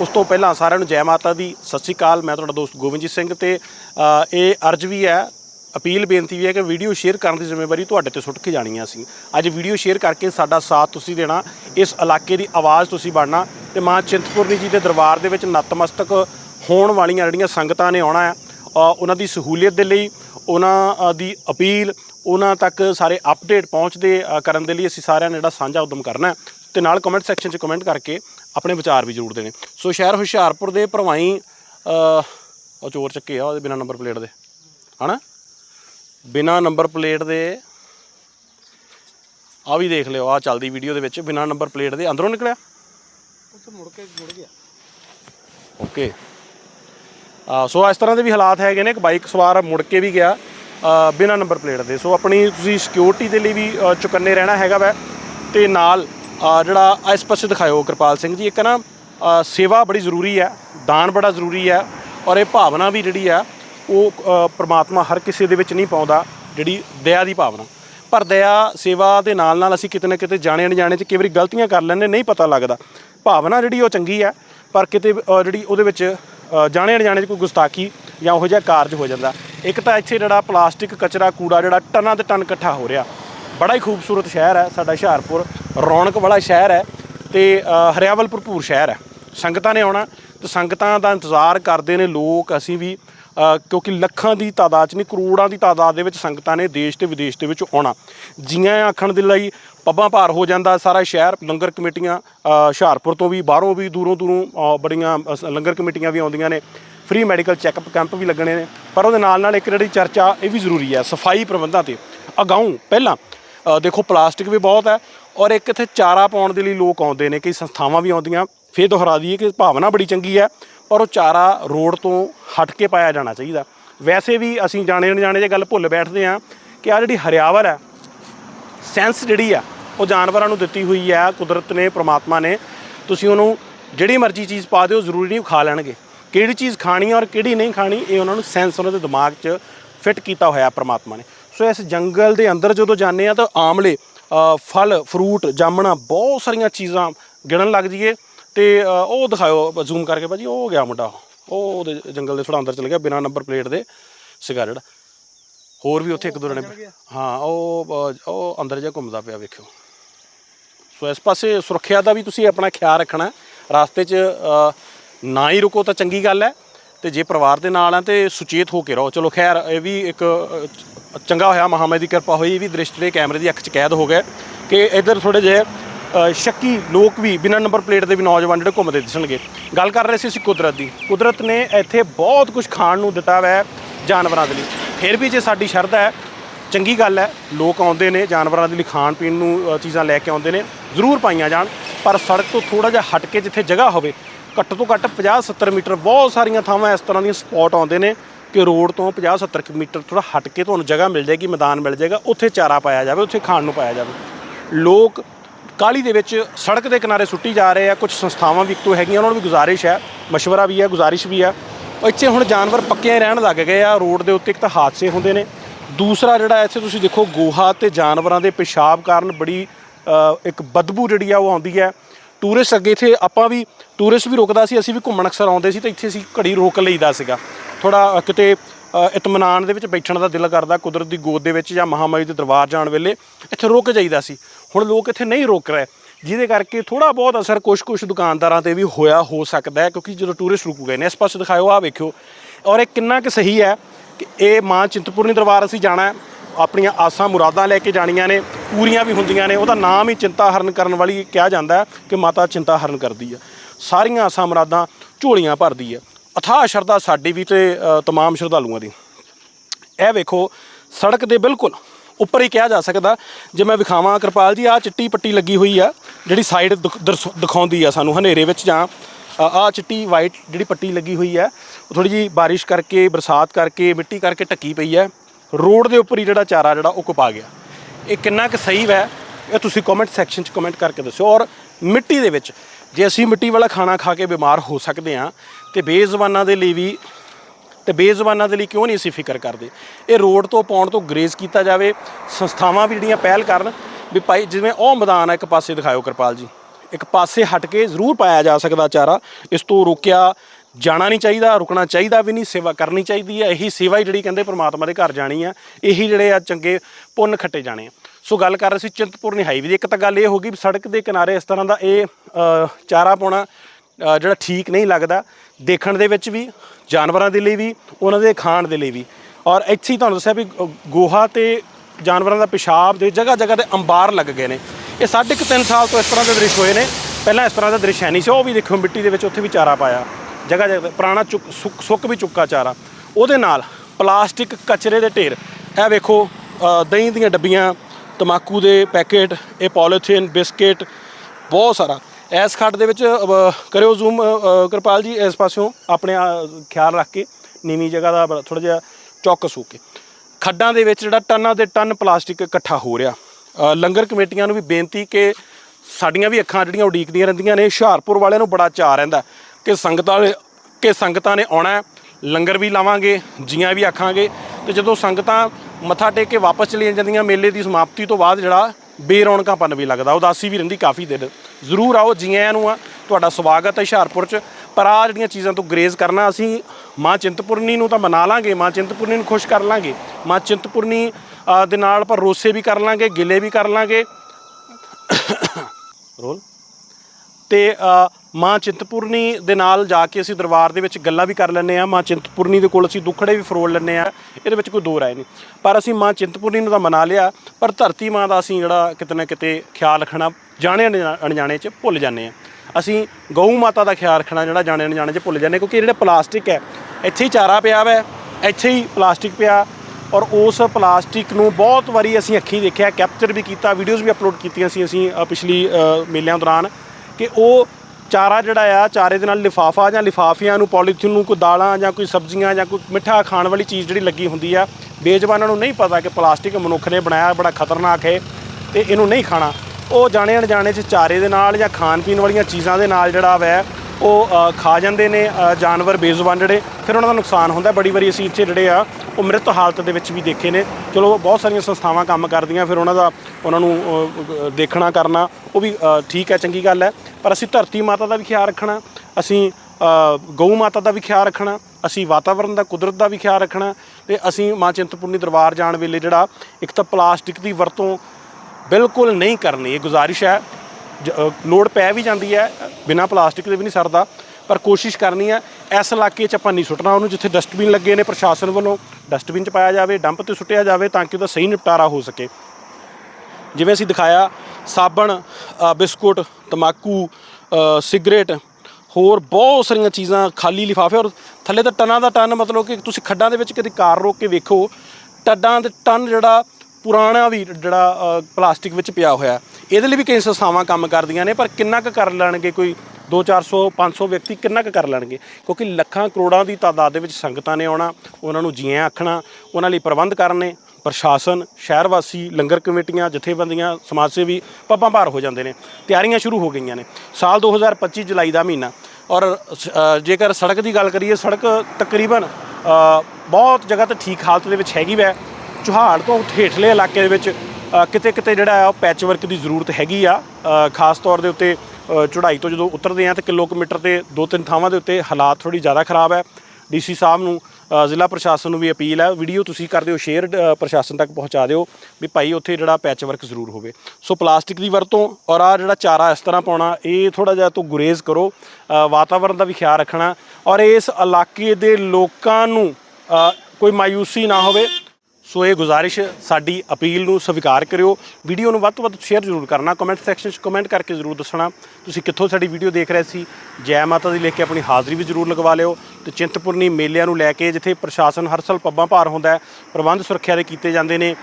ਉਸ ਤੋਂ ਪਹਿਲਾਂ ਸਾਰਿਆਂ ਨੂੰ ਜੈ ਮਾਤਾ ਦੀ ਸਤਿ ਸ਼੍ਰੀ ਅਕਾਲ। ਮੈਂ ਤੁਹਾਡਾ ਦੋਸਤ ਗੋਬਿੰਦਜੀਤ ਸਿੰਘ ਤੇ ਅ, ਇਹ ਅਰਜ ਵੀ ਹੈ ਅਪੀਲ ਬੇਨਤੀ ਵੀ ਹੈ ਕਿ ਵੀਡੀਓ ਸ਼ੇਅਰ ਕਰਨ ਦੀ ਜ਼ਿੰਮੇਵਾਰੀ ਤੁਹਾਡੇ ਤੇ ਸੁੱਟ ਕੇ ਜਾਣੀ ਆ ਅਸੀਂ। ਅੱਜ ਵੀਡੀਓ ਸ਼ੇਅਰ ਕਰਕੇ ਸਾਡਾ ਸਾਥ ਤੁਸੀਂ ਦੇਣਾ ਇਸ ਇਲਾਕੇ ਦੀ ਆਵਾਜ਼ ਤੁਸੀਂ ਬਣਨਾ। ਤੇ ਮਾਂ ਚਿੰਤਪੁਰਨੀ ਜੀ ਦੇ ਦਰਬਾਰ ਦੇ ਵਿੱਚ ਨਤਮਸਤਕ ਹੋਣ ਵਾਲੀਆਂ ਜਿਹੜੀਆਂ ਸੰਗਤਾਂ ਨੇ ਆਉਣਾ ਹੈ ਉਹਨਾਂ ਦੀ ਸਹੂਲੀਅਤ ਦੇ ਲਈ, ਉਹਨਾਂ ਦੀ ਅਪੀਲ, ਉਹਨਾਂ ਤੱਕ ਸਾਰੇ ਅਪਡੇਟ ਪਹੁੰਚਦੇ ਕਰਨ ਦੇ ਲਈ ਅਸੀਂ ਸਾਰਿਆਂ ਨੇ ਜਿਹੜਾ ਸਾਂਝਾ ਉਦਮ ਕਰਨਾ ਹੈ, ਤੇ ਨਾਲ ਕਮੈਂਟ ਸੈਕਸ਼ਨ 'ਚ ਕਮੈਂਟ ਕਰਕੇ ਆਪਣੇ ਵਿਚਾਰ ਵੀ ਜ਼ਰੂਰ ਦੇਣੇ। ਸੋ ਸ਼ਹਿਰ ਹੁਸ਼ਿਆਰਪੁਰ ਦੇ ਭਰਵਾਈ ਉਹ ਚੋਰ ਚੱਕੇ ਆ, ਉਹਦੇ ਬਿਨਾਂ ਨੰਬਰ ਪਲੇਟ ਦੇ, ਹਨਾ? ਬਿਨਾ ਨੰਬਰ ਪਲੇਟ ਦੇ ਆ ਵੀ ਦੇਖ ਲਿਓ ਆ ਚੱਲਦੀ ਵੀਡੀਓ ਦੇ ਵਿੱਚ ਬਿਨਾ ਨੰਬਰ ਪਲੇਟ ਦੇ ਅੰਦਰੋਂ ਨਿਕਲਿਆ। ਉੱਥੇ ਮੁੜ ਕੇ ਮੁੜ ਗਿਆ। ਓਕੇ। ਆ ਸੋ ਇਸ ਤਰ੍ਹਾਂ ਦੇ ਵੀ ਹਾਲਾਤ ਹੈਗੇ ਨੇ ਇੱਕ ਬਾਈਕ ਸਵਾਰ ਮੁੜ ਕੇ ਵੀ ਗਿਆ ਅ, ਬਿਨਾਂ ਨੰਬਰ ਪਲੇਟ ਦੇ। ਸੋ ਆਪਣੀ ਤੁਸੀਂ ਸਿਕਿਉਰਿਟੀ ਦੇ ਲਈ ਵੀ ਚੁਕੰਨੇ ਰਹਿਣਾ ਹੈਗਾ ਵੈ। ਤੇ ਨਾਲ ਜਿਹੜਾ ਇਸ ਪਾਸੇ ਦਿਖਾਇਓ ਕਿਰਪਾਲ ਸਿੰਘ ਜੀ ਇੱਕ ਨਾ ਸੇਵਾ ਬੜੀ ਜ਼ਰੂਰੀ ਹੈ ਦਾਨ ਬੜਾ ਜ਼ਰੂਰੀ ਹੈ ਔਰ ਇਹ ਭਾਵਨਾ ਵੀ ਜਿਹੜੀ ਆ ਉਹ ਅ, ਪ੍ਰਮਾਤਮਾ ਹਰ ਕਿਸੇ ਦੇ ਵਿੱਚ ਨਹੀਂ ਪਾਉਂਦਾ ਜਿਹੜੀ ਦਇਆ ਦੀ ਭਾਵਨਾ। ਪਰ ਦਇਆ ਸੇਵਾ ਦੇ ਨਾਲ ਨਾਲ ਅਸੀਂ ਕਿਤੇ ਨਾ ਕਿਤੇ ਜਾਣੇ ਅਣਜਾਣੇ 'ਚ ਕਈ ਵਾਰੀ ਗਲਤੀਆਂ ਕਰ ਲੈਂਦੇ ਨਹੀਂ ਪਤਾ ਲੱਗਦਾ। ਭਾਵਨਾ ਜਿਹੜੀ ਉਹ ਚੰਗੀ ਹੈ, ਪਰ ਕਿਤੇ ਜਿਹੜੀ ਉਹਦੇ ਵਿੱਚ ਜਾਣੇ ਅਣਜਾਣੇ 'ਚ ਕੋਈ ਗੁਸਤਾਖੀ ਜਾਂ ਉਹੋ ਜਿਹਾ ਕਾਰਜ ਹੋ ਜਾਂਦਾ। ਇੱਕ ਤਾਂ ਇੱਥੇ ਜਿਹੜਾ ਪਲਾਸਟਿਕ ਕਚਰਾ ਕੂੜਾ ਜਿਹੜਾ ਟਨਾਂ ਤੇ ਟਨ ਇਕੱਠਾ ਹੋ ਰਿਹਾ। ਬੜਾ ਹੀ ਖੂਬਸੂਰਤ ਸ਼ਹਿਰ ਹੈ, ਸਾਡਾ ਹੁਸ਼ਿਆਰਪੁਰ, ਰੌਣਕ ਵਾਲਾ ਸ਼ਹਿਰ ਹੈ ਤੇ ਹਰਿਆਵਲ ਭਰਪੂਰ ਸ਼ਹਿਰ ਹੈ। ਸੰਗਤਾਂ ਨੇ ਆਉਣਾ, ਤੇ ਸੰਗਤਾਂ ਦਾ ਇੰਤਜ਼ਾਰ ਕਰਦੇ ਨੇ ਲੋਕ, ਅਸੀਂ ਵੀ ਕਿਉਂਕਿ ਲੱਖਾਂ ਦੀ ਤਾਦਾਦ 'ਚ ਨਹੀਂ ਕਰੋੜਾਂ ਦੀ ਤਾਦਾਦ ਦੇ ਵਿੱਚ ਸੰਗਤਾਂ ਨੇ ਦੇਸ਼ ਤੇ ਵਿਦੇਸ਼ ਦੇ ਵਿੱਚ ਆਉਣਾ। ਜੀਆਂ ਆਖਣ ਦੇ ਲਈ ਪੱਬਾਂ ਭਾਰ ਹੋ ਜਾਂਦਾ, ਸਾਰਾ ਸ਼ਹਿਰ, ਲੰਗਰ ਕਮੇਟੀਆਂ ਹੁਸ਼ਿਆਰਪੁਰ ਤੋਂ ਵੀ, ਬਾਹਰੋਂ ਵੀ, ਦੂਰੋਂ ਦੂਰੋਂ ਬੜੀਆਂ ਲੰਗਰ ਕਮੇਟੀਆਂ ਵੀ ਆਉਂਦੀਆਂ ਨੇ। ਫ੍ਰੀ ਮੈਡੀਕਲ ਚੈੱਕਅਪ ਕੈਂਪ ਵੀ ਲੱਗਣੇ ਨੇ। ਪਰ ਉਹਦੇ ਨਾਲ ਨਾਲ ਇੱਕ ਜਿਹੜੀ ਚਰਚਾ, ਇਹ ਵੀ ਜ਼ਰੂਰੀ ਹੈ, ਸਫ਼ਾਈ ਪ੍ਰਬੰਧਾਂ ਤੇ। ਅਗਾਊਂ, ਪਹਿਲਾਂ ਦੇਖੋ ਪਲਾਸਟਿਕ ਵੀ ਬਹੁਤ ਹੈ ਔਰ ਇੱਕ ਇੱਥੇ ਚਾਰਾ ਪਾਉਣ ਦੇ ਲਈ ਲੋਕ ਆਉਂਦੇ ਨੇ, ਕਈ ਸੰਸਥਾਵਾਂ ਵੀ ਆਉਂਦੀਆਂ। ਫੇਰ ਦੁਹਰਾ ਦਈਏ ਕਿ ਭਾਵਨਾ ਬੜੀ ਚੰਗੀ ਹੈ ਪਰ ਉਹ ਚਾਰਾ ਰੋਡ ਤੋਂ ਹਟ ਕੇ ਪਾਇਆ ਜਾਣਾ ਚਾਹੀਦਾ। ਵੈਸੇ ਵੀ ਅਸੀਂ ਜਾਣੇ ਅਣਜਾਣੇ ਜੇ ਗੱਲ ਭੁੱਲ ਬੈਠਦੇ ਹਾਂ ਕਿ ਆ ਜਿਹੜੀ ਹਰਿਆਵਲ ਹੈ ਸੈਂਸ ਜਿਹੜੀ ਆ, ਉਹ ਜਾਨਵਰਾਂ ਨੂੰ ਦਿੱਤੀ ਹੋਈ ਹੈ ਕੁਦਰਤ ਨੇ, ਪ੍ਰਮਾਤਮਾ ਨੇ। ਤੁਸੀਂ ਉਹਨੂੰ ਜਿਹੜੀ ਮਰਜ਼ੀ ਚੀਜ਼ ਪਾ ਦਿਓ, ਜ਼ਰੂਰੀ ਨਹੀਂ ਉਹ ਖਾ ਲੈਣਗੇ। ਕਿਹੜੀ ਚੀਜ਼ ਖਾਣੀ ਹੈ ਔਰ ਕਿਹੜੀ ਨਹੀਂ ਖਾਣੀ, ਇਹ ਉਹਨਾਂ ਨੂੰ ਸੈਂਸ ਉਹਨਾਂ ਦੇ ਦਿਮਾਗ 'ਚ ਫਿੱਟ ਕੀਤਾ ਹੋਇਆ ਪ੍ਰਮਾਤਮਾ ਨੇ। ਸੋ ਇਸ ਜੰਗਲ ਦੇ ਅੰਦਰ ਜਦੋਂ ਜਾਂਦੇ ਆ ਤਾਂ ਆਮਲੇ ਫਲ ਫਰੂਟ ਜਾਮਣਾ, ਬਹੁਤ ਸਾਰੀਆਂ ਚੀਜ਼ਾਂ ਗਿਣਨ ਲੱਗ ਜੀਏ ਤੇ ਉਹ ਦਿਖਾਓ ਜ਼ੂਮ ਕਰਕੇ ਭਾਜੀ, ਉਹ ਗਿਆ ਮੁੰਡਾ। ਉਹ ਉਹਦੇ ਜੰਗਲ ਦੇ ਥੋੜਾ ਅੰਦਰ ਚਲ ਗਿਆ ਬਿਨਾ ਨੰਬਰ ਪਲੇਟ ਦੇ ਸੀਗਾ ਹੋਰ ਵੀ ਉੱਥੇ ਇੱਕ ਦੋ ਜਣੇ ਹਾਂ ਉਹ ਉਹ ਅੰਦਰ ਜਿਹਾ ਘੁੰਮਦਾ ਪਿਆ ਵੇਖਿਓ। ਸੋ ਇਸ ਪਾਸੇ ਸੁਰੱਖਿਆ ਦਾ ਵੀ ਤੁਸੀਂ ਆਪਣਾ ਖਿਆਲ ਰੱਖਣਾ। ਰਾਸਤੇ 'ਚ ਨਾ ਹੀ ਰੁਕੋ ਤਾਂ ਚੰਗੀ ਗੱਲ ਹੈ। ਤੇ ਜੇ ਪਰਿਵਾਰ ਦੇ ਨਾਲ ਆ ਤੇ ਸੁਚੇਤ ਹੋ ਕੇ ਰਹੋ। ਚਲੋ ਖੈਰ ਇਹ ਵੀ ਇੱਕ ਚੰਗਾ ਹੋਇਆ। ਮਹਾਮਾਰੀ ਦੀ ਕਿਰਪਾ ਹੋਈ ਇਹ ਵੀ ਦ੍ਰਿਸ਼ ਜਿਹੜੇ ਕੈਮਰੇ ਦੀ ਅੱਖ 'ਚ ਕੈਦ ਹੋ ਗਏ। ਕਿ ਇੱਧਰ ਥੋੜੇ ਜਿਹੇ ਸ਼ੱਕੀ ਲੋਕ ਵੀ ਬਿਨਾਂ ਨੰਬਰ ਪਲੇਟ ਦੇ ਵੀ ਨੌਜਵਾਨ ਜਿਹੜੇ ਘੁੰਮਦੇ ਦਿਸਣਗੇ। ਗੱਲ ਕਰ ਰਹੇ ਸੀ ਅਸੀਂ ਕੁਦਰਤ ਦੀ। ਕੁਦਰਤ ਨੇ ਇੱਥੇ ਬਹੁਤ ਕੁਝ ਖਾਣ ਨੂੰ ਦਿੱਤਾ ਹੋਇਆ ਜਾਨਵਰਾਂ ਦੇ ਲਈ। ਫਿਰ ਵੀ ਜੇ ਸਾਡੀ ਸ਼ਰਧਾ ਹੈ, ਚੰਗੀ ਗੱਲ ਹੈ, ਲੋਕ ਆਉਂਦੇ ਨੇ, ਜਾਨਵਰਾਂ ਦੇ ਲਈ ਖਾਣ ਪੀਣ ਨੂੰ ਚੀਜ਼ਾਂ ਲੈ ਕੇ ਆਉਂਦੇ ਨੇ, ਜ਼ਰੂਰ ਪਾਈਆਂ ਜਾਣ, ਪਰ ਸੜਕ ਤੋਂ ਥੋੜਾ ਜਿਹਾ ਹਟ ਕੇ ਜਿੱਥੇ ਜਗ੍ਹਾ ਹੋਵੇ, ਘੱਟ ਤੋਂ ਘੱਟ 50 70 ਮੀਟਰ, ਬਹੁਤ ਸਾਰੀਆਂ ਥਾਵਾਂ ਇਸ ਤਰ੍ਹਾਂ ਦੀਆਂ ਸਪੌਟ ਆਉਂਦੇ ਨੇ ਕਿ ਰੋਡ ਤੋਂ 50 70 ਮੀਟਰ ਥੋੜਾ ਹਟ ਕੇ ਤੁਹਾਨੂੰ ਜਗ੍ਹਾ ਮਿਲ ਜਾਏਗੀ, ਮੈਦਾਨ ਮਿਲ ਜਾਏਗਾ, ਉੱਥੇ ਚਾਰਾ ਪਾਇਆ ਜਾਵੇ, ਉੱਥੇ ਖਾਣ ਨੂੰ ਪਾਇਆ ਜਾਵੇ। ਲੋਕ ਕਾਲੀ ਦੇ ਵਿੱਚ ਸੜਕ ਦੇ ਕਿਨਾਰੇ ਸੁੱਟੀ ਜਾ ਰਹੇ ਆ ਕੁਝ ਸੰਸਥਾਵਾਂ ਵੀ ਇੱਕ ਤੋਂ ਹੈਗੀਆਂ, ਉਹਨਾਂ ਨੂੰ ਵੀ ਗੁਜ਼ਾਰਿਸ਼ ਹੈ, ਮਸ਼ਵਰਾ ਵੀ ਹੈ, ਗੁਜ਼ਾਰਿਸ਼ ਵੀ ਹੈ। ਇੱਥੇ ਹੁਣ ਜਾਨਵਰ ਪੱਕੇ ਰਹਿਣ ਲੱਗ ਗਏ ਆ। ਰੋਡ ਦੇ ਉੱਤੇ ਇੱਕ ਤਾਂ ਹਾਦਸੇ ਹੁੰਦੇ ਨੇ। ਦੂਸਰਾ ਜਿਹੜਾ ਇੱਥੇ ਤੁਸੀਂ ਦੇਖੋ ਗੋਹਾ ਤੇ ਜਾਨਵਰਾਂ ਦੇ ਪਿਸ਼ਾਬ ਕਾਰਨ ਬੜੀ ਇੱਕ ਬਦਬੂ ਜਿਹੜੀ ਆ ਉਹ ਆਉਂਦੀ ਹੈ। ਟੂਰਿਸਟ ਅੱਗੇ ਇੱਥੇ ਆਪਾਂ ਵੀ ਟੂਰਿਸਟ ਵੀ ਰੁਕਦਾ ਸੀ ਅਸੀਂ ਵੀ ਘੁੰਮਣ ਅਕਸਰ ਆਉਂਦੇ ਸੀ ਤਾਂ ਇੱਥੇ ਅਸੀਂ ਘੜੀ ਰੋਕ ਲਈਦਾ ਸੀਗਾ। ਥੋੜਾ ਕਿਤੇ ਅ, ਇਤਮਾਨਾਨ ਦੇ ਵਿੱਚ ਬੈਠਣ ਦਾ ਦਿਲ ਕਰਦਾ ਕੁਦਰਤ ਦੀ ਗੋਦ ਦੇ ਵਿੱਚ ਜਾਂ ਮਹਾਮਾਈ ਦੇ ਦਰਬਾਰ ਜਾਣ ਵੇਲੇ ਇੱਥੇ ਰੁਕ ਜਾਈਦਾ ਸੀ। ਹੁਣ ਲੋਕ ਇੱਥੇ ਨਹੀਂ ਰੁਕ ਰਹੇ। ਜਿਹਦੇ ਕਰਕੇ ਥੋੜਾ ਬਹੁਤ ਅਸਰ ਕੁਝ ਕੁਝ ਦੁਕਾਨਦਾਰਾਂ ਤੇ ਵੀ ਹੋਇਆ ਹੋ ਸਕਦਾ ਹੈ ਕਿਉਂਕਿ ਜਦੋਂ ਟੂਰਿਸਟ ਰੁਕ ਗਏ ਨੇ ਇਸ ਪਾਸੇ ਦਿਖਾਓ ਆ ਵੇਖਿਓ। ਔਰ ਇਹ ਕਿੰਨਾ ਕੁ ਸਹੀ ਹੈ ਕਿ ਇਹ ਮਾਂ ਚਿੰਤਪੁਰਨੀ ਦਰਬਾਰ ਅਸੀਂ ਜਾਣਾ ਹੈ ਆਪਣੀਆਂ ਆਸਾਂ ਮੁਰਾਦਾਂ ਲੈ ਕੇ ਜਾਣੀਆਂ ਨੇ ਪੂਰੀਆਂ ਵੀ ਹੁੰਦੀਆਂ ਨੇ ਉਹਦਾ ਨਾਮ ਹੀ ਚਿੰਤਾ ਹਰਨ ਕਰਨ ਵਾਲੀ ਕਿਹਾ ਜਾਂਦਾ ਹੈ ਕਿ ਮਾਤਾ ਚਿੰਤਾ ਹਰਨ ਕਰਦੀ ਹੈ। ਸਾਰੀਆਂ ਆਸਾਂ ਮੁਰਾਦਾਂ ਝੋਲੀਆਂ ਭਰਦੀ ਹੈ। ਅਥਾਹ ਸ਼ਰਧਾ ਸਾਡੀ ਵੀ ਤੇ ਅ, ਤਮਾਮ ਸ਼ਰਧਾਲੂਆਂ ਦੀ। ਇਹ ਵੇਖੋ ਸੜਕ ਦੇ ਬਿਲਕੁਲ ਉੱਪਰ ਹੀ ਕਿਹਾ ਜਾ ਸਕਦਾ। ਜੇ ਮੈਂ ਵਿਖਾਵਾਂ ਕਿਰਪਾਲ ਜੀ ਆ ਚਿੱਟੀ ਪੱਟੀ ਲੱਗੀ ਹੋਈ ਆ ਜਿਹੜੀ ਸਾਈਡ ਦਿਖਾਉਂਦੀ ਆ ਸਾਨੂੰ ਹਨੇਰੇ ਵਿੱਚ ਜਾਂ ਆ ਚਿੱਟੀ ਵਾਈਟ ਜਿਹੜੀ ਪੱਟੀ ਲੱਗੀ ਹੋਈ ਹੈ ਉਹ ਥੋੜੀ ਜੀ ਬਾਰਿਸ਼ ਕਰਕੇ, ਬਰਸਾਤ ਕਰਕੇ, ਮਿੱਟੀ ਕਰਕੇ ਢੱਕੀ ਪਈ ਹੈ ਰੋਡ ਦੇ ਉੱਪਰ ਹੀ ਜਿਹੜਾ ਚਾਰਾ ਜਿਹੜਾ ਉਹ ਕੁਪਾ ਗਿਆ। ਇਹ ਕਿੰਨਾ ਕੁ ਸਹੀ ਹੈ ਇਹ ਤੁਸੀਂ ਕਮੈਂਟ ਸੈਕਸ਼ਨ 'ਚ ਕਮੈਂਟ ਕਰਕੇ ਦੱਸਿਓ। ਔਰ ਮਿੱਟੀ ਦੇ ਵਿੱਚ, ਜੇ ਅਸੀਂ ਮਿੱਟੀ ਵਾਲਾ ਖਾਣਾ ਖਾ ਕੇ ਬਿਮਾਰ ਹੋ ਸਕਦੇ ਹਾਂ, ਤੇ ਬੇਜ਼ਬਾਨਾਂ ਦੇ ਲਈ ਵੀ, ਤੇ ਬੇਜ਼ੁਬਾਨਾਂ ਦੇ ਲਈ ਕਿਉਂ ਨਹੀਂ ਅਸੀਂ ਫਿਕਰ ਕਰਦੇ? ਇਹ ਰੋਡ ਤੋਂ ਪਾਉਣ ਤੋਂ ਗਰੇਜ਼ ਕੀਤਾ ਜਾਵੇ, ਸੰਸਥਾਵਾਂ ਵੀ ਜਿਹੜੀਆਂ ਪਹਿਲ ਕਰਨ ਵੀ ਭਾਈ ਜਿਵੇਂ ਉਹ ਮੈਦਾਨ ਆ, ਇੱਕ ਪਾਸੇ ਦਿਖਾਇਓ ਕਿਰਪਾਲ ਜੀ। ਇੱਕ ਪਾਸੇ ਹਟ ਕੇ ਜ਼ਰੂਰ ਪਾਇਆ ਜਾ ਸਕਦਾ ਚਾਰਾ। ਇਸ ਤੋਂ ਰੋਕਿਆ ਜਾਣਾ ਨਹੀਂ ਚਾਹੀਦਾ, ਰੁਕਣਾ ਚਾਹੀਦਾ ਵੀ ਨਹੀਂ, ਸੇਵਾ ਕਰਨੀ ਚਾਹੀਦੀ ਹੈ ਇਹੀ ਸੇਵਾ ਹੀ ਜਿਹੜੀ ਕਹਿੰਦੇ ਪ੍ਰਮਾਤਮਾ ਦੇ ਘਰ ਜਾਣੀ ਆ। ਇਹੀ ਜਿਹੜੇ ਆ ਚੰਗੇ ਪੁੰਨ ਖੱਟੇ ਜਾਣੇ ਆ। ਸੋ ਗੱਲ ਕਰ ਰਹੇ ਸੀ ਚਿੰਤਪੁਰਨੀ ਹਾਈਵੇ ਦੀ। ਇੱਕ ਤਾਂ ਗੱਲ ਇਹ ਹੋ ਗਈ ਵੀ ਸੜਕ ਦੇ ਕਿਨਾਰੇ ਇਸ ਤਰ੍ਹਾਂ ਦਾ ਇਹ ਚਾਰਾ ਪਾਉਣਾ ਜਿਹੜਾ ਠੀਕ ਨਹੀਂ ਲੱਗਦਾ, ਦੇਖਣ ਦੇ ਵਿੱਚ ਵੀ, ਜਾਨਵਰਾਂ ਦੇ ਲਈ ਵੀ, ਉਹਨਾਂ ਦੇ ਖਾਣ ਦੇ ਲਈ ਵੀ। ਔਰ ਇੱਥੇ ਹੀ ਤੁਹਾਨੂੰ ਦੱਸਿਆ ਵੀ ਗੋਹਾ ਤੇ ਜਾਨਵਰਾਂ ਦਾ ਪਿਸ਼ਾਬ ਦੇ ਜਗ੍ਹਾ ਜਗ੍ਹਾ ਤੇ ਅੰਬਾਰ ਲੱਗ ਗਏ ਨੇ। ਇਹ ਸਾਢੇ ਕੁ ਤਿੰਨ ਸਾਲ ਤੋਂ ਇਸ ਤਰ੍ਹਾਂ ਦੇ ਦ੍ਰਿਸ਼ ਹੋਏ ਨੇ। ਪਹਿਲਾਂ ਇਸ ਤਰ੍ਹਾਂ ਦਾ ਦ੍ਰਿਸ਼ ਹੈ ਨਹੀਂ ਸੀ। ਉਹ ਵੀ ਦੇਖੋ ਮਿੱਟੀ ਦੇ ਵਿੱਚ ਉੱਥੇ ਵੀ ਚਾਰਾ ਪਾਇਆ। ਜਗ੍ਹਾ ਜਗ੍ਹਾ ਪੁਰਾਣਾ ਚੁੱਕ ਸੁੱਕ ਸੁੱਕ ਵੀ ਚੁੱਕਾ ਚਾਰਾ। ਉਹਦੇ ਨਾਲ ਪਲਾਸਟਿਕ ਕਚਰੇ ਦੇ ਢੇਰ। ਇਹ ਵੇਖੋ ਦਹੀਂ ਦੀਆਂ ਡੱਬੀਆਂ, ਤਮਾਕੂ ਦੇ ਪੈਕੇਟ, ਇਹ ਪੋਲੀਥੀਨ, ਬਿਸਕਟ, ਬਹੁਤ ਸਾਰਾ। ਇਸ ਖੱਡ ਦੇ ਵਿੱਚ ਕਰਿਓ ਜ਼ੂਮ ਕਿਰਪਾਲ ਜੀ, ਇਸ ਪਾਸਿਓਂ ਆਪਣੇ ਖਿਆਲ ਰੱਖ ਕੇ ਨੀਵੀਂ ਜਗ੍ਹਾ ਦਾ ਥੋੜਾ ਜਿਹਾ ਚੌਕਸ ਹੋ ਕੇ। ਖੱਡਾਂ ਦੇ ਵਿੱਚ ਜਿਹੜਾ ਟਨਾਂ ਦੇ ਟਨ ਪਲਾਸਟਿਕ ਇਕੱਠਾ ਹੋ ਰਿਹਾ। ਲੰਗਰ ਕਮੇਟੀਆਂ ਨੂੰ ਵੀ ਬੇਨਤੀ ਕਿ ਸਾਡੀਆਂ ਵੀ ਅੱਖਾਂ ਜਿਹੜੀਆਂ ਉਡੀਕਦੀਆਂ ਰਹਿੰਦੀਆਂ ਨੇ, ਹੁਸ਼ਿਆਰਪੁਰ ਵਾਲਿਆਂ ਨੂੰ ਬੜਾ ਚਾਅ ਰਹਿੰਦਾ ਕਿ ਸੰਗਤਾਂ ਕਿ ਸੰਗਤਾਂ ਨੇ ਆਉਣਾ ਲੰਗਰ ਵੀ ਲਾਵਾਂਗੇ, ਜੀਆਂ ਵੀ ਆਖਾਂਗੇ। ਤੇ ਜਦੋਂ ਸੰਗਤਾਂ ਮੱਥਾ ਟੇਕ ਕੇ ਵਾਪਸ ਚਲੀਆਂ ਜਾਂਦੀਆਂ, ਮੇਲੇ ਦੀ ਸਮਾਪਤੀ ਤੋਂ ਬਾਅਦ ਜਿਹੜਾ ਬੇਰੌਣਕਾਪਨ ਵੀ ਲੱਗਦਾ। ਉਦਾਸੀ ਵੀ ਰਹਿੰਦੀ ਕਾਫੀ ਦਿਨ। ਜ਼ਰੂਰ ਆਓ, ਜੀਆਂ ਨੂੰ ਆ। ਤੁਹਾਡਾ ਸਵਾਗਤ ਹੈ ਹੁਸ਼ਿਆਰਪੁਰ 'ਚ। ਪਰ ਆ ਜਿਹੜੀਆਂ ਚੀਜ਼ਾਂ ਤੋਂ ਗਰੇਜ਼ ਕਰਨਾ ਅਸੀਂ ਮਾਂ ਚਿੰਤਪੁਰਨੀ ਨੂੰ ਤਾਂ ਮਨਾ ਲਾਂਗੇ ਮਾਂ ਚਿੰਤਪੁਰਨੀ ਨੂੰ ਖੁਸ਼ ਕਰ ਲਾਂਗੇ। ਮਾਂ ਚਿੰਤਪੁਰਨੀ ਦੇ ਨਾਲ ਪਰ ਰੋਸੇ ਵੀ ਕਰ ਲਾਂਗੇ ਗਿਲੇ ਵੀ ਕਰ ਲਾਂਗੇ। ਰੋਲ? ਤੇ ਮਾਂ ਚਿੰਤਪੁਰਨੀ ਦੇ ਨਾਲ ਜਾ ਕੇ ਅਸੀਂ ਦਰਬਾਰ ਦੇ ਵਿੱਚ ਗੱਲਾਂ ਵੀ ਕਰ ਲੈਂਦੇ ਆ ਮਾਂ ਚਿੰਤਪੁਰਨੀ ਦੇ ਕੋਲ ਅਸੀਂ ਦੁੱਖੜੇ ਵੀ ਫਰੋਲ ਲੈਂਦੇ ਆ ਇਹਦੇ ਵਿੱਚ ਕੋਈ ਦੋ ਰਾਏ ਨਹੀਂ। ਪਰ ਅਸੀਂ ਮਾਂ ਚਿੰਤਪੁਰਨੀ ਨੂੰ ਤਾਂ ਮਨਾ ਲਿਆ ਪਰ ਧਰਤੀ ਮਾਂ ਦਾ ਅਸੀਂ ਜਿਹੜਾ ਕਿਤੇ ਨਾ ਕਿਤੇ ਖਿਆਲ ਰੱਖਣਾ ਜਾਣੇ ਅਣਜਾ- ਅਣਜਾਣੇ 'ਚ ਭੁੱਲ ਜਾਂਦੇ ਆ ਅਸੀਂ ਗਊ ਮਾਤਾ ਦਾ ਖਿਆਲ ਰੱਖਣਾ ਜਿਹੜਾ ਜਾਣੇ ਅਣਜਾਣੇ 'ਚ ਭੁੱਲ ਜਾਂਦੇ, ਕਿਉਂਕਿ ਜਿਹੜਾ ਪਲਾਸਟਿਕ ਹੈ, ਇੱਥੇ ਹੀ ਚਾਰਾ ਪਿਆ ਵਾ, ਇੱਥੇ ਹੀ ਪਲਾਸਟਿਕ ਪਿਆ ਔਰ ਉਸ ਪਲਾਸਟਿਕ ਨੂੰ ਬਹੁਤ ਵਾਰੀ ਅਸੀਂ ਅੱਖੀਂ ਦੇਖਿਆ, ਕੈਪਚਰ ਵੀ ਕੀਤਾ, ਵੀਡੀਓਜ਼ ਵੀ ਅਪਲੋਡ ਕੀਤੀਆਂ ਸੀ ਅਸੀਂ ਪਿਛਲੀ ਮੇਲਿਆਂ ਦੌਰਾਨ ਕਿ ਉਹ ਚਾਰਾ ਜਿਹੜਾ ਆ, ਚਾਰੇ ਦੇ ਨਾਲ ਲਿਫਾਫਾ ਜਾਂ ਲਿਫਾਫਿਆਂ ਨੂੰ, ਪੋਲੀਥੀਨ ਨੂੰ, ਕੋਈ ਦਾਲਾਂ ਜਾਂ ਕੋਈ ਸਬਜ਼ੀਆਂ ਜਾਂ ਕੋਈ ਮਿੱਠਾ ਖਾਣ ਵਾਲੀ ਚੀਜ਼ ਜਿਹੜੀ ਲੱਗੀ ਹੁੰਦੀ ਆ, ਬੇਜ਼ਬਾਨਾਂ ਨੂੰ ਨਹੀਂ ਪਤਾ ਕਿ ਪਲਾਸਟਿਕ ਮਨੁੱਖ ਨੇ ਬਣਾਇਆ, ਬੜਾ ਖਤਰਨਾਕ ਹੈ ਤੇ ਇਹਨੂੰ ਨਹੀਂ ਖਾਣਾ। ਉਹ ਜਾਣੇ ਅਣਜਾਣੇ ਚ ਚਾਰੇ ਦੇ ਨਾਲ ਜਾਂ ਖਾਣ ਪੀਣ ਵਾਲੀਆਂ ਚੀਜ਼ਾਂ ਦੇ ਨਾਲ ਜਿਹੜਾ ਵੈ, ਉਹ ਖਾ ਜਾਂਦੇ ਨੇ ਜਾਨਵਰ ਬੇਜ਼ੁਬਾਨ ਜਿਹੜੇ, ਫਿਰ ਉਹਨਾਂ ਦਾ ਨੁਕਸਾਨ ਹੁੰਦਾ। ਬੜੀ ਵਾਰੀ ਅਸੀਂ ਇੱਥੇ ਜਿਹੜੇ ਆ, ਉਹ ਮ੍ਰਿਤ ਹਾਲਤ ਦੇ ਵਿੱਚ ਵੀ ਦੇਖੇ ਨੇ। ਚਲੋ, ਬਹੁਤ ਸਾਰੀਆਂ ਸੰਸਥਾਵਾਂ ਕੰਮ ਕਰਦੀਆਂ, ਫਿਰ ਉਹਨਾਂ ਦਾ, ਉਹਨਾਂ ਨੂੰ ਦੇਖਣਾ, ਕਰਨਾ, ਉਹ ਵੀ ਠੀਕ ਹੈ, ਚੰਗੀ ਗੱਲ ਹੈ। ਪਰ ਅਸੀਂ ਧਰਤੀ ਮਾਤਾ ਦਾ ਵੀ ਖਿਆਲ ਰੱਖਣਾ, ਅਸੀਂ ਗਊ ਮਾਤਾ ਦਾ ਵੀ ਖਿਆਲ ਰੱਖਣਾ, ਅਸੀਂ ਵਾਤਾਵਰਣ ਦਾ, ਕੁਦਰਤ ਦਾ ਵੀ ਖਿਆਲ ਰੱਖਣਾ, ਤੇ ਅਸੀਂ ਮਾਂ ਚਿੰਤਪੁਰਨੀ ਦਰਬਾਰ ਜਾਣ ਵੇਲੇ ਜਿਹੜਾ, ਇੱਕ ਤਾਂ ਪਲਾਸਟਿਕ ਦੀ ਵਰਤੋਂ ਬਿਲਕੁਲ ਨਹੀਂ ਕਰਨੀ। ਇਹ ਗੁਜ਼ਾਰਿਸ਼ ਹੈ। ਜ- ਲੋੜ ਪੈ ਵੀ ਜਾਂਦੀ ਹੈ। ਬਿਨਾ ਪਲਾਸਟਿਕ ਦੇ ਵੀ ਨਹੀਂ ਸਰਦਾ। ਪਰ ਕੋਸ਼ਿਸ਼ ਕਰਨੀ ਹੈ। ਇਸ ਇਲਾਕੇ 'ਚ ਆਪਾਂ ਨਹੀਂ ਸੁੱਟਣਾ ਉਹਨੂੰ ਜਿੱਥੇ ਡਸਟਬਿਨ ਲੱਗੇ ਨੇ ਪ੍ਰਸ਼ਾਸਨ ਵੱਲੋਂ। ਡਸਟਬਿਨ 'ਚ ਪਾਇਆ ਜਾਵੇ ਡੰਪ ਤੇ ਸੁੱਟਿਆ ਜਾਵੇ ਤਾਂ ਕਿ ਉਹਦਾ ਸਹੀ ਨਿਪਟਾਰਾ ਹੋ ਸਕੇ। ਜਿਵੇਂ ਅਸੀਂ ਦਿਖਾਇਆ ਸਾਬਣ ਬਿਸਕੁਟ ਤਮਾਕੂ ਅ, ਸਿਗਰਟ ਹੋਰ ਬਹੁਤ ਸਾਰੀਆਂ ਚੀਜ਼ਾਂ ਖਾਲੀ ਲਿਫਾਫੇ ਔਰ ਥੱਲੇ ਤਾਂ ਟਨਾਂ ਦਾ ਟਨ ਮਤਲਬ ਕਿ ਤੁਸੀਂ ਖੱਡਾਂ ਦੇ ਵਿੱਚ ਕਦੀ ਕਾਰ ਰੋਕ ਕੇ ਵੇਖੋ ਟੱਡਾਂ ਦੇ ਟਨ ਜਿਹੜਾ ਪੁਰਾਣਾ ਵੀ ਜਿਹੜਾ ਪਲਾਸਟਿਕ ਵਿੱਚ ਪਿਆ ਹੋਇਆ ਇਹਦੇ ਲਈ ਵੀ ਕਈ ਸੰਸਥਾਵਾਂ ਕੰਮ ਕਰਦੀਆਂ ਨੇ, ਪਰ ਕਿੰਨਾ ਕੁ ਕਰ ਲੈਣਗੇ ਕੋਈ 2 400 500 ਵਿਅਕਤੀ, ਕਿੰਨਾ ਕੁ ਕਰ ਲੈਣਗੇ? ਕਿਉਂਕਿ ਲੱਖਾਂ ਕਰੋੜਾਂ ਦੀ ਤਾਦਾਦ ਦੇ ਵਿੱਚ ਸੰਗਤਾਂ ਨੇ ਆਉਣਾ, ਉਹਨਾਂ ਨੂੰ ਜੀਆਂ ਆਖਣਾ, ਉਹਨਾਂ ਲਈ ਪ੍ਰਬੰਧ ਕਰਨੇ, ਪ੍ਰਸ਼ਾਸਨ, ਸ਼ਹਿਰ ਵਾਸੀ, ਲੰਗਰ ਕਮੇਟੀਆਂ, ਜਥੇਬੰਦੀਆਂ, ਸਮਾਜ ਸੇਵੀ ਪੱਪਾਂ ਭਾਰ ਹੋ ਜਾਂਦੇ ਨੇ। ਤਿਆਰੀਆਂ ਸ਼ੁਰੂ ਹੋ ਗਈਆਂ ਨੇ। ਸਾਲ 2025 ਜੁਲਾਈ ਦਾ ਮਹੀਨਾ। ਔਰ ਜੇਕਰ ਸੜਕ ਦੀ ਗੱਲ ਕਰੀਏ, ਸੜਕ ਤਕਰੀਬਨ ਬਹੁਤ ਜਗ੍ਹਾ ਤੇ ਠੀਕ ਹਾਲਤ ਦੇ ਵਿੱਚ ਹੈਗੀ ਵੈ। ਚੁਹਾੜ ਤੋਂ ਹੇਠਲੇ ਇਲਾਕੇ ਦੇ ਵਿੱਚ ਕਿਤੇ ਕਿਤੇ ਜਿਹੜਾ ਹੈ ਉਹ ਪੈਚ ਵਰਕ ਦੀ ਜ਼ਰੂਰਤ ਹੈਗੀ ਆ। ਖਾਸ ਤੌਰ ਦੇ ਉੱਤੇ ਚੜ੍ਹਾਈ ਤੋਂ ਜਦੋਂ ਉਤਰਦੇ ਆ ਤਾਂ ਕਿਲੋਮੀਟਰ ਤੇ ਦੋ ਤਿੰਨ ਥਾਵਾਂ ਦੇ ਉੱਤੇ ਹਾਲਾਤ ਥੋੜੀ ਜ਼ਿਆਦਾ ਖਰਾਬ ਹੈ। ਡੀਸੀ ਸਾਹਿਬ ਨੂੰ ਜ਼ਿਲ੍ਹਾ ਪ੍ਰਸ਼ਾਸਨ ਨੂੰ ਵੀ ਅਪੀਲ ਹੈ। ਵੀਡੀਓ ਤੁਸੀਂ ਕਰ ਦਿਓ ਸ਼ੇਅਰ ਪ੍ਰਸ਼ਾਸਨ ਤੱਕ ਪਹੁੰਚਾ ਦਿਓ ਵੀ ਭਾਈ ਉੱਥੇ ਜਿਹੜਾ ਪੈਚ ਵਰਕ ਜ਼ਰੂਰ ਹੋਵੇ। ਸੋ ਪਲਾਸਟਿਕ ਦੀ ਵਰਤੋਂ ਔਰ ਆ ਜਿਹੜਾ ਚਾਰਾ ਇਸ ਤਰ੍ਹਾਂ ਪਾਉਣਾ ਇਹ ਥੋੜਾ ਜਿਹਾ ਤੋਂ ਗੁਰੇਜ਼ ਕਰੋ। ਅ, ਵਾਤਾਵਰਣ ਦਾ ਵੀ ਖਿਆਲ ਰੱਖਣਾ। ਔਰ ਇਸ ਇਲਾਕੇ ਦੇ ਲੋਕਾਂ ਨੂੰ ਕੋਈ ਮਾਯੂਸੀ ਨਾ ਹੋਵੇ। ਸੋ ਇਹ ਗੁਜ਼ਾਰਿਸ਼ ਸਾਡੀ ਅਪੀਲ ਨੂੰ ਸਵੀਕਾਰ ਕਰਿਓ। ਵੀਡੀਓ ਨੂੰ ਵੱਧ ਤੋਂ ਵੱਧ ਸ਼ੇਅਰ ਜ਼ਰੂਰ ਕਰਨਾ। ਕਮੈਂਟ ਸੈਕਸ਼ਨ 'ਚ ਕਮੈਂਟ ਕਰਕੇ ਜ਼ਰੂਰ ਦੱਸਣਾ। ਤੁਸੀਂ ਕਿੱਥੋਂ ਸਾਡੀ ਵੀਡੀਓ ਦੇਖ ਰਹੇ ਸੀ? ਜੈ ਮਾਤਾ ਦੀ ਲੈ ਕੇ ਆਪਣੀ ਹਾਜ਼ਰੀ ਵੀ ਜ਼ਰੂਰ ਲਗਵਾ ਲਿਓ। ਤੇ ਚਿੰਤਪੁਰਨੀ ਮੇਲਿਆਂ ਨੂੰ ਲੈ ਕੇ ਜਿੱਥੇ ਪ੍ਰਸ਼ਾਸਨ ਹਰ ਸਾਲ ਪੱਬਾਂ ਭਾਰ ਹੁੰਦਾ ਹੈ, ਪ੍ਰਬੰਧ ਸੁਰੱਖਿਆ ਦੇ ਕੀਤੇ ਜਾਂਦੇ ਨੇ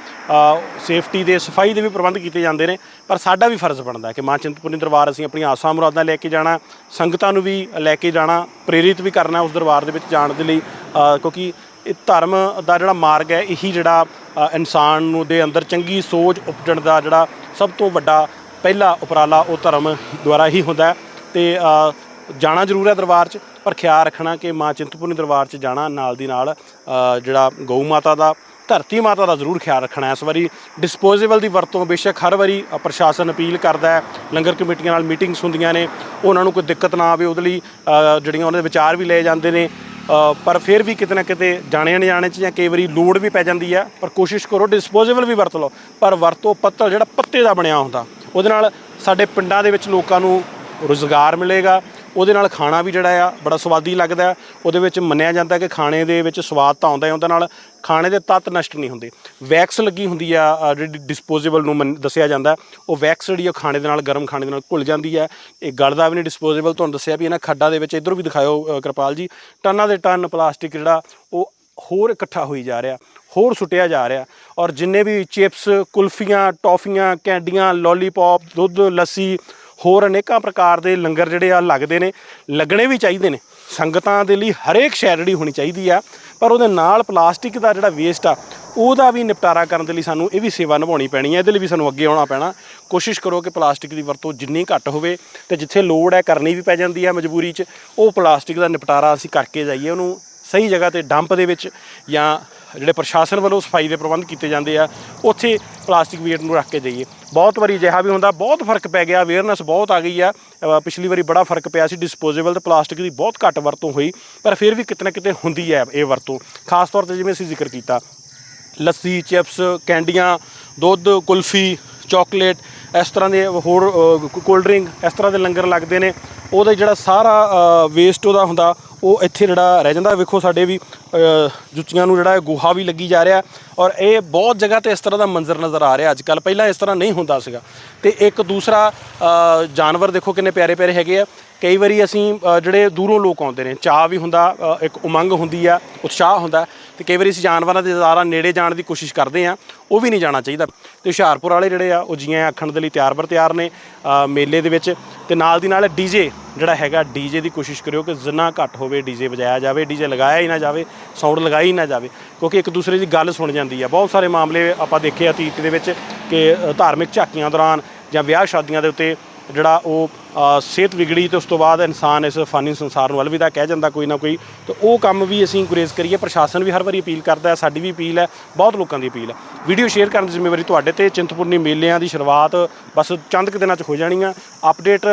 ਸੇਫਟੀ ਦੇ, ਸਫ਼ਾਈ ਦੇ ਵੀ ਪ੍ਰਬੰਧ ਕੀਤੇ ਜਾਂਦੇ ਨੇ। ਪਰ ਸਾਡਾ ਵੀ ਫਰਜ਼ ਬਣਦਾ ਕਿ ਮਾਂ ਚਿੰਤਪੁਰਨੀ ਦਰਬਾਰ ਅਸੀਂ ਆਪਣੀਆਂ ਆਸਾਂ ਮੁਰਾਦਾਂ ਲੈ ਕੇ ਜਾਣਾ, ਸੰਗਤਾਂ ਨੂੰ ਵੀ ਲੈ ਕੇ ਜਾਣਾ, ਪ੍ਰੇਰਿਤ ਵੀ ਕਰਨਾ ਉਸ ਦਰਬਾਰ ਦੇ ਵਿੱਚ ਜਾਣ ਦੇ ਲਈ। ਕਿਉਂਕਿ ਇਹ ਧਰਮ ਦਾ ਜਿਹੜਾ ਮਾਰਗ ਹੈ, ਇਹੀ ਜਿਹੜਾ ਇਨਸਾਨ ਨੂੰ ਦੇ ਅੰਦਰ ਚੰਗੀ ਸੋਚ ਉਪਜਣ ਦਾ ਜਿਹੜਾ ਸਭ ਤੋਂ ਵੱਡਾ ਪਹਿਲਾ ਉਪਰਾਲਾ ਉਹ ਧਰਮ ਦੁਆਰਾ ਹੀ ਹੁੰਦਾ ਹੈ। ਤੇ ਜਾਣਾ ਜ਼ਰੂਰ ਹੈ ਦਰਬਾਰ 'ਚ, ਪਰ ਖਿਆਲ ਰੱਖਣਾ ਕਿ ਮਾਂ ਚਿੰਤਪੁਰਨੀ ਦਰਬਾਰ 'ਚ ਜਾਣਾ ਨਾਲ ਦੀ ਨਾਲ ਜਿਹੜਾ ਗਊ ਮਾਤਾ ਦਾ, ਧਰਤੀ ਮਾਤਾ ਦਾ ਜ਼ਰੂਰ ਖਿਆਲ ਰੱਖਣਾ ਇਸ ਵਾਰੀ ਡਿਸਪੋਜ਼ੇਬਲ ਦੀ ਵਰਤੋਂ ਬੇਸ਼ੱਕ ਹਰ ਵਾਰੀ ਪ੍ਰਸ਼ਾਸਨ ਅਪੀਲ ਕਰਦਾ ਹੈ, ਲੰਗਰ ਕਮੇਟੀਆਂ ਨਾਲ ਮੀਟਿੰਗਸ ਹੁੰਦੀਆਂ ਨੇ, ਉਹਨਾਂ ਨੂੰ ਕੋਈ ਦਿੱਕਤ ਨਾ ਆਵੇ, ਉਹਦੇ ਲਈ ਜਿਹੜੀਆਂ ਉਹਨਾਂ ਦੇ ਵਿਚਾਰ ਵੀ ਲਏ ਜਾਂਦੇ ਨੇ। ਪਰ ਫਿਰ ਵੀ ਕਿਤੇ ਨਾ ਕਿਤੇ ਜਾਣੇ ਅਣਜਾਣੇ ਚ ਜਾਂ ਕਈ ਵਾਰੀ ਲੋੜ ਵੀ ਪੈ ਜਾਂਦੀ ਹੈ ਪਰ ਕੋਸ਼ਿਸ਼ ਕਰੋ ਡਿਸਪੋਜ਼ੇਬਲ ਵੀ ਵਰਤ ਲਓ। ਪਰ ਵਰਤੋ ਪੱਤਲ ਜਿਹੜਾ ਪੱਤੇ ਦਾ ਬਣਿਆ ਹੁੰਦਾ, ਉਹਦੇ ਨਾਲ ਸਾਡੇ ਪਿੰਡਾਂ ਦੇ ਵਿੱਚ ਲੋਕਾਂ ਨੂੰ ਰੋਜ਼ਗਾਰ ਮਿਲੇਗਾ ਉਹਦੇ ਨਾਲ ਖਾਣਾ ਵੀ ਜਿਹੜਾ ਆ ਬੜਾ ਸਵਾਦੀ ਲੱਗਦਾ ਉਹਦੇ ਵਿੱਚ ਮੰਨਿਆ ਜਾਂਦਾ ਕਿ ਖਾਣੇ ਦੇ ਵਿੱਚ ਸਵਾਦ ਤਾਂ ਆਉਂਦਾ ਹੈ, ਉਹਦੇ ਨਾਲ ਖਾਣੇ ਦੇ ਤੱਤ ਨਸ਼ਟ ਨਹੀਂ ਹੁੰਦੇ। ਵੈਕਸ ਲੱਗੀ ਹੁੰਦੀ ਆ ਜਿਹੜੀ ਡਿਸਪੋਜ਼ੇਬਲ ਨੂੰ ਮੰਨ- ਦੱਸਿਆ ਜਾਂਦਾ ਉਹ ਵੈਕਸ ਜਿਹੜੀ ਉਹ ਖਾਣੇ ਦੇ ਨਾਲ, ਗਰਮ ਖਾਣੇ ਦੇ ਨਾਲ ਘੁਲ ਜਾਂਦੀ ਹੈ। ਇਹ ਗਲਦਾ ਵੀ ਨਹੀਂ ਡਿਸਪੋਜ਼ੇਬਲ ਤੁਹਾਨੂੰ ਦੱਸਿਆ ਵੀ ਇਹਨਾਂ ਖੱਡਾਂ ਦੇ ਵਿੱਚ ਇਧਰੋਂ ਵੀ ਦਿਖਾਇਓ ਕਿਰਪਾਲ ਜੀ। ਟਨਾਂ ਦੇ ਟਨ ਪਲਾਸਟਿਕ ਜਿਹੜਾ, ਉਹ ਹੋਰ ਇਕੱਠਾ ਹੋਈ ਜਾ ਰਿਹਾ, ਹੋਰ ਸੁੱਟਿਆ ਜਾ ਰਿਹਾ। ਔਰ ਜਿੰਨੇ ਵੀ ਚਿਪਸ, ਕੁਲਫੀਆਂ, ਟੌਫੀਆਂ, ਕੈਂਡੀਆਂ, ਲੋਲੀਪੌਪ, ਦੁੱਧ, ਲੱਸੀ ਹੋਰ ਅਨੇਕਾਂ ਪ੍ਰਕਾਰ ਦੇ ਲੰਗਰ ਜਿਹੜੇ ਆ ਲੱਗਦੇ ਨੇ, ਲੱਗਣੇ ਵੀ ਚਾਹੀਦੇ ਨੇ। ਸੰਗਤਾਂ ਦੇ ਲਈ ਹਰੇਕ ਸ਼ੈ ਜਿਹੜੀ ਹੋਣੀ ਚਾਹੀਦੀ ਆ, ਪਰ ਉਹਦੇ ਨਾਲ ਪਲਾਸਟਿਕ ਦਾ ਜਿਹੜਾ ਵੇਸਟ ਆ, ਉਹਦਾ ਵੀ ਨਿਪਟਾਰਾ ਕਰਨ ਦੇ ਲਈ ਸਾਨੂੰ ਇਹ ਵੀ ਸੇਵਾ ਨਿਭਾਉਣੀ ਪੈਣੀ ਹੈ ਇਹਦੇ ਲਈ ਵੀ ਸਾਨੂੰ ਅੱਗੇ ਆਉਣਾ ਪੈਣਾ। ਕੋਸ਼ਿਸ਼ ਕਰੋ ਕਿ ਪਲਾਸਟਿਕ ਦੀ ਵਰਤੋਂ ਜਿੰਨੀ ਘੱਟ ਹੋਵੇ ਤੇ ਜਿੱਥੇ ਲੋੜ ਹੈ ਕਰਨੀ ਵੀ ਪੈ ਜਾਂਦੀ ਹੈ ਮਜਬੂਰੀ 'ਚ, ਉਹ ਪਲਾਸਟਿਕ ਦਾ ਨਿਪਟਾਰਾ ਅਸੀਂ ਕਰਕੇ ਜਾਈਏ ਉਹਨੂੰ ਸਹੀ ਜਗ੍ਹਾ ਤੇ ਡੰਪ ਦੇ ਵਿੱਚ ਜਾਂ ਜਿਹੜੇ ਪ੍ਰਸ਼ਾਸਨ ਵੱਲੋਂ ਸਫ਼ਾਈ ਦੇ ਪ੍ਰਬੰਧ ਕੀਤੇ ਜਾਂਦੇ ਆ, ਉੱਥੇ ਪਲਾਸਟਿਕ ਵੇਟ ਨੂੰ ਰੱਖ ਕੇ ਜਾਈਏ। ਬਹੁਤ ਵਾਰੀ ਅਜਿਹਾ ਵੀ ਹੁੰਦਾ, ਬਹੁਤ ਫ਼ਰਕ ਪੈ ਗਿਆ ਅਵੇਅਰਨੈਸ ਬਹੁਤ ਆ ਗਈ ਆ। ਪਿਛਲੀ ਵਾਰੀ ਬੜਾ ਫ਼ਰਕ ਪਿਆ ਸੀ ਡਿਸਪੋਜ਼ੇਬਲ ਤੇ ਪਲਾਸਟਿਕ ਦੀ ਬਹੁਤ ਘੱਟ ਵਰਤੋਂ ਹੋਈ, ਪਰ ਫਿਰ ਵੀ ਕਿਤੇ ਨਾ ਕਿਤੇ ਹੁੰਦੀ ਹੈ ਇਹ ਵਰਤੋਂ। ਖਾਸ ਤੌਰ ਤੇ ਜਿਵੇਂ ਅਸੀਂ ਜ਼ਿਕਰ ਕੀਤਾ, ਲੱਸੀ, ਚਿਪਸ, ਕੈਂਡੀਆਂ, ਦੁੱਧ, ਕੁਲਫੀ ਚਾਕਲੇਟ ਇਸ ਤਰ੍ਹਾਂ ਦੇ ਹੋਰ ਕੋਲਡ ਡਰਿੰਕ ਇਸ ਤਰ੍ਹਾਂ ਦੇ ਲੰਗਰ ਲੱਗਦੇ ਨੇ। ਉਹਦਾ ਜਿਹੜਾ ਸਾਰਾ ਵੇਸਟ ਉਹਦਾ ਹੁੰਦਾ ਉਹ ਇੱਥੇ ਜਿਹੜਾ ਰਹਿ ਜਾਂਦਾ। ਵੇਖੋ ਸਾਡੇ ਵੀ ਅ, ਜੁੱਤੀਆਂ ਨੂੰ ਜਿਹੜਾ ਗੋਹਾ ਵੀ ਲੱਗੀ ਜਾ ਰਿਹਾ ਔਰ ਇਹ ਬਹੁਤ ਜਗ੍ਹਾ ਤੇ ਇਸ ਤਰ੍ਹਾਂ ਦਾ ਮੰਜ਼ਰ ਨਜ਼ਰ ਆ ਰਿਹਾ। ਅੱਜ ਕੱਲ ਪਹਿਲਾਂ ਇਸ ਤਰ੍ਹਾਂ ਨਹੀਂ ਹੁੰਦਾ ਸੀਗਾ। ਤੇ ਇੱਕ ਦੂਸਰਾ ਜਾਨਵਰ ਦੇਖੋ ਕਿੰਨੇ ਪਿਆਰੇ ਪਿਆਰੇ ਹੈਗੇ ਆ। ਕਈ ਵਾਰੀ ਅਸੀਂ ਅ, ਜਿਹੜੇ ਦੂਰੋਂ ਲੋਕ ਆਉਂਦੇ ਨੇ ਚਾਹ ਵੀ ਹੁੰਦਾ ਅ, ਇੱਕ ਉਮੰਗ ਹੁੰਦੀ ਆ ਉਤਸ਼ਾਹ ਹੁੰਦਾ ਤੇ ਕਈ ਵਾਰੀ ਅਸੀਂ ਜਾਨਵਰਾਂ ਦੇ ਜ਼ਿਆਦਾ ਨੇੜੇ ਜਾਣ ਦੀ ਕੋਸ਼ਿਸ਼ ਕਰਦੇ ਆ ਉਹ ਵੀ ਨਹੀਂ ਜਾਣਾ ਚਾਹੀਦਾ। ਤੇ ਹੁਸ਼ਿਆਰਪੁਰ ਵਾਲੇ ਜਿਹੜੇ ਆ ਉਹ ਜੀਆਂ ਆਖਣ ਦੇ ਲਈ ਤਿਆਰ ਬਰ ਤਿਆਰ ਨੇ ਅ, ਮੇਲੇ ਦੇ ਵਿੱਚ। ਤੇ ਨਾਲ ਦੀ ਨਾਲ ਡੀਜੇ ਜਿਹੜਾ ਹੈਗਾ ਡੀਜੇ ਦੀ ਕੋਸ਼ਿਸ਼ ਕਰਿਓ ਕਿ ਜਿੰਨਾ ਘੱਟ ਹੋਵੇ ਡੀਜੇ ਵਜਾਇਆ ਜਾਵੇ ਡੀਜੇ ਲਗਾਇਆ ਹੀ ਨਾ ਜਾਵੇ ਸਾਊਂਡ ਲਗਾਇਆ ਹੀ ਨਾ ਜਾਵੇ ਕਿਉਂਕਿ ਇੱਕ ਦੂਸਰੇ ਦੀ ਗੱਲ ਸੁਣ ਜਾਂਦੀ ਆ। ਬਹੁਤ ਸਾਰੇ ਮਾਮਲੇ ਆਪਾਂ ਦੇਖੇ ਆ ਅਤੀਤ ਦੇ ਵਿੱਚ ਕਿ ਅ, ਧਾਰਮਿਕ ਝਾਕੀਆਂ ਦੌਰਾਨ ਜਾਂ ਵਿਆਹ ਸ਼ਾਦੀਆਂ ਦੇ ਉੱਤੇ ਜਿਹੜਾ ਉਹ ਸਿਹਤ ਵਿਗੜੀ ਤੇ ਉਸ ਤੋਂ ਬਾਅਦ ਇਨਸਾਨ ਇਸ ਫਾਨੀ ਸੰਸਾਰ ਨੂੰ ਅਲਵਿਦਾ ਕਹਿ ਜਾਂਦਾ ਕੋਈ ਨਾ ਕੋਈ। ਤੇ ਉਹ ਕੰਮ ਵੀ ਅਸੀਂ ਗੁਰੇਜ਼ ਕਰੀਏ, ਪ੍ਰਸ਼ਾਸਨ ਵੀ ਹਰ ਵਾਰੀ ਅਪੀਲ ਕਰਦਾ ਹੈ, ਸਾਡੀ ਵੀ ਅਪੀਲ ਹੈ, ਬਹੁਤ ਲੋਕਾਂ ਦੀ ਅਪੀਲ ਹੈ। ਵੀਡੀਓ ਸ਼ੇਅਰ ਕਰਨ ਦੀ ਜ਼ਿੰਮੇਵਾਰੀ ਤੁਹਾਡੇ ਤੇ, ਚਿੰਤਪੁਰਨੀ ਮੇਲਿਆਂ ਦੀ ਸ਼ੁਰੂਆਤ ਬਸ ਚੰਦ ਕੁ ਦਿਨਾਂ 'ਚ ਹੋ ਜਾਣੀ ਆ। ਅਪਡੇਟ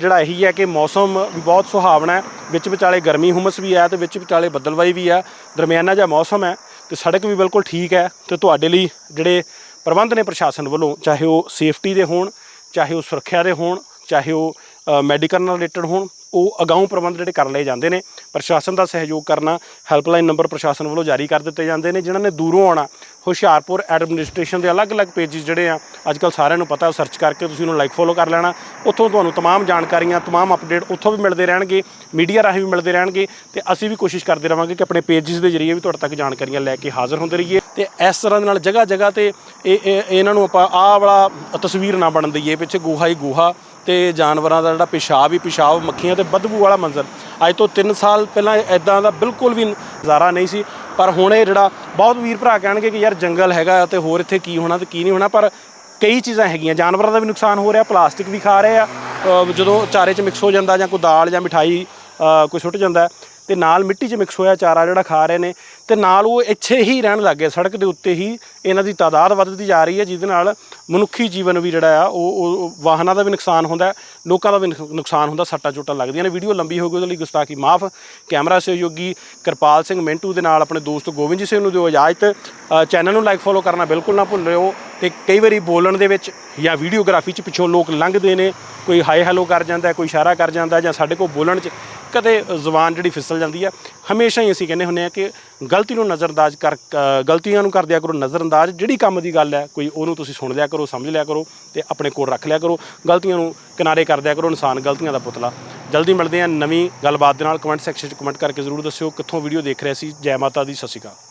ਜਿਹੜਾ ਇਹੀ ਹੈ ਕਿ ਮੌਸਮ ਵੀ ਬਹੁਤ ਸੁਹਾਵਣਾ ਹੈ, ਵਿੱਚ ਵਿਚਾਲੇ ਗਰਮੀ ਹੁਮਸ ਵੀ ਹੈ ਤੇ ਵਿੱਚ ਵਿਚਾਲੇ ਬੱਦਲਵਾਈ ਵੀ ਹੈ, ਦਰਮਿਆਨਾ ਜਿਹਾ ਮੌਸਮ ਹੈ ਤੇ ਸੜਕ ਵੀ ਬਿਲਕੁਲ ਠੀਕ ਹੈ ਤੇ ਤੁਹਾਡੇ ਲਈ ਜਿਹੜੇ ਪ੍ਰਬੰਧ ਨੇ ਪ੍ਰਸ਼ਾਸਨ ਵੱਲੋਂ, ਚਾਹੇ ਉਹ ਸੇਫਟੀ ਦੇ ਹੋਣ ਚਾਹੇ ਉਹ ਸੁਰੱਖਿਆ ਦੇ ਹੋਣ ਚਾਹੇ ਉਹ ਮੈਡੀਕਲ ਨਾਲ ਰਿਲੇਟਡ ਹੋਣ ਉਹ ਅਗਾਊਂ ਪ੍ਰਬੰਧ ਜਿਹੜੇ ਕਰ ਲਏ ਜਾਂਦੇ ਨੇ ਪ੍ਰਸ਼ਾਸਨ ਦਾ ਸਹਿਯੋਗ ਕਰਨਾ ਹੈਲਪਲਾਈਨ ਨੰਬਰ ਪ੍ਰਸ਼ਾਸਨ ਵੱਲੋਂ ਜਾਰੀ ਕਰ ਦਿੱਤੇ ਜਾਂਦੇ ਨੇ ਜਿਨ੍ਹਾਂ ਨੇ ਦੂਰੋਂ ਆਉਣਾ ਹੁਸ਼ਿਆਰਪੁਰ ਐਡਮਿਨਿਸਟ੍ਰੇਸ਼ਨ ਦੇ ਅਲੱਗ-ਅਲੱਗ ਪੇਜਸ ਜਿਹੜੇ ਆ ਅੱਜਕੱਲ ਸਾਰਿਆਂ ਨੂੰ ਪਤਾ ਸਰਚ ਕਰਕੇ ਤੁਸੀਂ ਉਹਨੂੰ ਲਾਈਕ ਫੋਲੋ ਕਰ ਲੈਣਾ ਉੱਥੋਂ ਤੁਹਾਨੂੰ तमाम ਜਾਣਕਾਰੀਆਂ तमाम ਅਪਡੇਟ ਉੱਥੋਂ ਵੀ ਮਿਲਦੇ ਰਹਿਣਗੇ ਮੀਡੀਆ ਰਾਹੀਂ ਵੀ ਮਿਲਦੇ ਰਹਿਣਗੇ ਤੇ ਅਸੀਂ ਵੀ ਕੋਸ਼ਿਸ਼ ਕਰਦੇ ਰਵਾਂਗੇ ਕਿ ਆਪਣੇ ਪੇਜਸ ਦੇ ਜ਼ਰੀਏ ਵੀ ਤੁਹਾਡੇ ਤੱਕ ਜਾਣਕਾਰੀਆਂ ਲੈ ਕੇ ਹਾਜ਼ਰ ਹੁੰਦੇ ਰਹੀਏ ਤੇ ਇਸ ਤਰ੍ਹਾਂ ਦੇ ਨਾਲ ਜਗ੍ਹਾ ਜਗ੍ਹਾ ਤੇ ਇਹ ਇਹ- ਇਹਨਾਂ ਨੂੰ ਆਪਾਂ ਆਹ ਵਾਲਾ ਤਸਵੀਰ ਨਾ ਬਣਨ ਦਈਏ ਪਿੱਛੇ ਗੋਹਾ ਹੀ ਗੋਹਾ ਤੇ ਜਾਨਵਰਾਂ ਦਾ ਜਿਹੜਾ ਪਿਸ਼ਾਬ ਹੀ ਪਿਸ਼ਾਬ ਮੱਖੀਆਂ ਤੇ ਬਦਬੂ ਵਾਲਾ ਮੰਜ਼ਰ। ਅੱਜ ਤੋਂ 3 ਸਾਲ ਪਹਿਲਾਂ ਐਦਾਂ ਦਾ ਬਿਲਕੁਲ ਵੀ ਨਜ਼ਾਰਾ ਨਹੀਂ ਸੀ ਪਰ ਹੁਣ ਇਹ ਜਿਹੜਾ ਬਹੁਤ ਵੀਰ ਭਰਾ ਕਹਿਣਗੇ ਕਿ ਯਾਰ ਜੰਗਲ ਹੈਗਾ ਤੇ ਹੋਰ ਇੱਥੇ ਕੀ ਹੋਣਾ ਤੇ ਕੀ ਨਹੀਂ ਹੋਣਾ ਪਰ ਕਈ ਚੀਜ਼ਾਂ ਹੈਗੀਆਂ ਜਾਨਵਰਾਂ ਦਾ ਵੀ ਨੁਕਸਾਨ ਹੋ ਰਿਹਾ ਪਲਾਸਟਿਕ ਵੀ ਖਾ ਰਹੇ ਆ ਅ, ਜਦੋਂ ਚਾਰੇ 'ਚ ਮਿਕਸ ਹੋ ਜਾਂਦਾ ਜਾਂ ਕੋਈ ਦਾਲ ਜਾਂ ਮਿਠਾਈ ਅ, ਕੋਈ ਸੁੱਟ ਜਾਂਦਾ ਹੈ, ਤੇ ਨਾਲ ਮਿੱਟੀ 'ਚ ਮਿਕਸ ਹੋਇਆ ਚਾਰਾ ਜਿਹੜਾ ਖਾ ਰਹੇ ਨੇ ਤੇ ਨਾਲ ਉਹ ਇੱਥੇ ਹੀ ਰਹਿਣ ਲੱਗ ਗਏ, ਸੜਕ ਦੇ ਉੱਤੇ ਹੀ ਇਹਨਾਂ ਦੀ ਤਾਦਾਦ ਵੱਧਦੀ ਜਾ ਰਹੀ ਹੈ, ਜਿਹਦੇ ਨਾਲ ਮਨੁੱਖੀ ਜੀਵਨ ਵੀ ਜਿਹੜਾ ਆ, ਉਹ, ਉਹ- ਵਾਹਨਾਂ ਦਾ ਵੀ ਨੁਕਸਾਨ ਹੁੰਦਾ ਲੋਕਾਂ ਦਾ ਵੀ ਨੁਕ- ਨੁਕਸਾਨ ਹੁੰਦਾ, ਸੱਟਾਂ ਚੋਟਾਂ ਲੱਗਦੀਆਂ ਨੇ। ਵੀਡੀਓ ਲੰਬੀ ਹੋ ਗਈ, ਉਹਦੇ ਲਈ ਗੁਸਤਾਖੀ ਮਾਫ। ਕੈਮਰਾ ਸਹਿਯੋਗੀ ਕਿਰਪਾਲ ਸਿੰਘ ਮਿੰਟੂ ਦੇ ਨਾਲ ਆਪਣੇ ਦੋਸਤ ਗੋਬਿੰਦ ਜੀ ਸਿੰਘ ਨੂੰ ਦਿਓ ਇਜਾਜ਼ਤ। ਚੈਨਲ ਨੂੰ ਲਾਈਕ, ਫੋਲੋ ਕਰਨਾ ਬਿਲਕੁਲ ਨਾ ਭੁੱਲਿਓ ਤੇ ਕਈ ਵਾਰੀ ਬੋਲਣ ਦੇ ਵਿੱਚ ਜਾਂ ਵੀਡੀਓਗ੍ਰਾਫੀ 'ਚ ਪਿੱਛੋਂ ਲੋਕ ਲੰਘਦੇ ਨੇ, ਕੋਈ ਹਾਈ ਹੈਲੋ ਕਰ ਜਾਂਦਾ, ਕੋਈ ਇਸ਼ਾਰਾ ਕਰ ਜਾਂਦਾ ਜਾਂ ਸਾਡੇ ਕੋਲ ਬੋਲਣ 'ਚ ਕਦੇ ਜ਼ੁਬਾਨ ਜਿਹੜੀ ਫਿਸਲ ਜਾਂਦੀ ਆ ਹਮੇਸ਼ਾ ਹੀ ਅਸੀਂ ਕਹਿੰਦੇ ਹੁੰਦੇ ਆ ਕਿ ਗਲਤੀ ਨੂੰ ਨਜ਼ਰਅੰਦਾਜ਼ ਕਰ ਅ, ਗਲਤੀਆਂ ਨੂੰ ਕਰਦਿਆ ਕਰੋ ਨਜ਼ਰਅੰਦਾਜ਼ ਜਿਹੜੀ ਕੰਮ ਦੀ ਗੱਲ ਹੈ ਕੋਈ ਉਹਨੂੰ ਤੁਸੀਂ ਸੁਣ ਲਿਆ ਕਰੋ ਸਮਝ ਲਿਆ ਕਰੋ ਤੇ ਆਪਣੇ ਕੋਲ ਰੱਖ ਲਿਆ ਕਰੋ। ਗਲਤੀਆਂ ਨੂੰ ਕਿਨਾਰੇ ਕਰਦਿਆ ਕਰੋ ਇਨਸਾਨ ਗਲਤੀਆਂ ਦਾ ਪੁਤਲਾ। ਜਲਦੀ ਮਿਲਦੇ ਆ ਨਵੀਂ ਗੱਲਬਾਤ ਦੇ ਨਾਲ ਕਮੈਂਟ ਸੈਕਸ਼ਨ 'ਚ ਕਮੈਂਟ ਕਰਕੇ ਜ਼ਰੂਰ ਦੱਸਿਓ ਕਿੱਥੋਂ ਵੀਡੀਓ ਦੇਖ ਰਹੇ ਸੀ। ਜੈ ਮਾਤਾ ਦੀ ਸਤਿ ਸ਼੍ਰੀ ਅਕਾਲ।